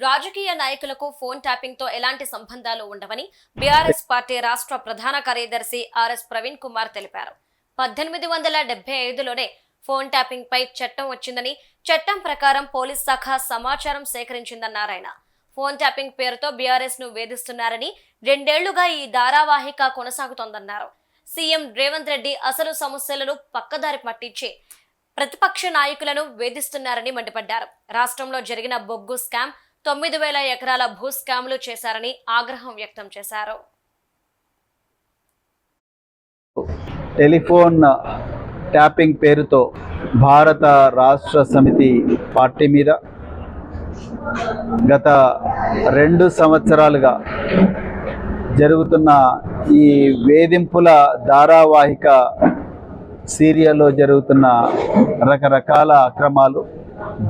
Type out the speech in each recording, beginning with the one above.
రాజకీయ నాయకులకు ఫోన్ ట్యాపింగ్తో ఎలాంటి సంబంధాలు ఉండవని బీఆర్ఎస్ పార్టీ రాష్ట్ర ప్రధాన కార్యదర్శి ఆర్ఎస్ ప్రవీణ్ కుమార్ తెలిపారు. పద్దెనిమిది వందల డెబ్బై ఐదులోనే ఫోన్ ట్యాపింగ్ పై చట్టం వచ్చిందని చట్టం ప్రకారం పోలీస్ శాఖ సమాచారం సేకరించిందన్నారు ఆయన ఫోన్ ట్యాపింగ్ పేరుతో బీఆర్ఎస్ను వేధిస్తున్నారని రెండేళ్ళుగా ఈ ధారావాహిక కొనసాగుతోందన్నారు. సీఎం రేవంత్ రెడ్డి అసలు సమస్యలను పక్కదారి పట్టించి ప్రతిపక్ష నాయకులను వేధిస్తున్నారని మండిపడ్డారు. రాష్ట్రంలో జరిగిన బొగ్గు స్కామ్ తొమ్మిది వేల ఎకరాల భూ స్కామ్లు చేశారని ఆగ్రహం వ్యక్తం చేశారు. టెలిఫోన్ ట్యాపింగ్ పేరుతో భారత రాష్ట్ర సమితి పార్టీ మీద గత రెండు సంవత్సరాలుగా జరుగుతున్న ఈ వేధింపుల ధారావాహిక సీరియల్లో జరుగుతున్న రకరకాల అక్రమాలు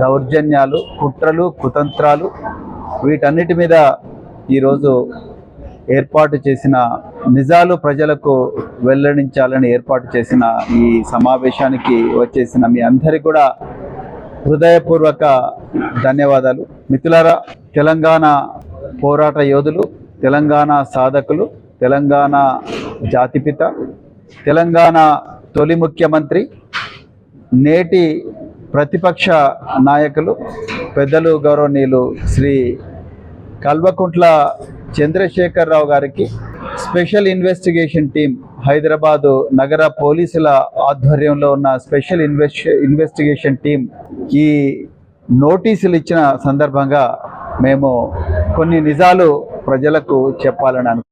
దౌర్జన్యాలు కుట్రలు కుతంత్రాలు వీటన్నిటి మీద ఈరోజు ఏర్పాటు చేసిన నిజాలు ప్రజలకు వెల్లడించాలని ఏర్పాటు చేసిన ఈ సమావేశానికి వచ్చేసిన మీ అందరికీ కూడా హృదయపూర్వక ధన్యవాదాలు. మిత్రులారా తెలంగాణ పోరాట యోధులు తెలంగాణ సాధకులు తెలంగాణ జాతిపిత తెలంగాణ తొలి ముఖ్యమంత్రి నేటి ప్రతిపక్ష నాయకులు పెద్దలు గౌరవనీయులు శ్రీ కల్వకుంట్ల చంద్రశేఖరరావు గారికి స్పెషల్ ఇన్వెస్టిగేషన్ టీం హైదరాబాదు నగర పోలీసుల ఆధ్వర్యంలో ఉన్న స్పెషల్ ఇన్వెస్ట్ ఇన్వెస్టిగేషన్ టీం ఈ నోటీసులు ఇచ్చిన సందర్భంగా మేము కొన్ని నిజాలు ప్రజలకు చెప్పాలని అను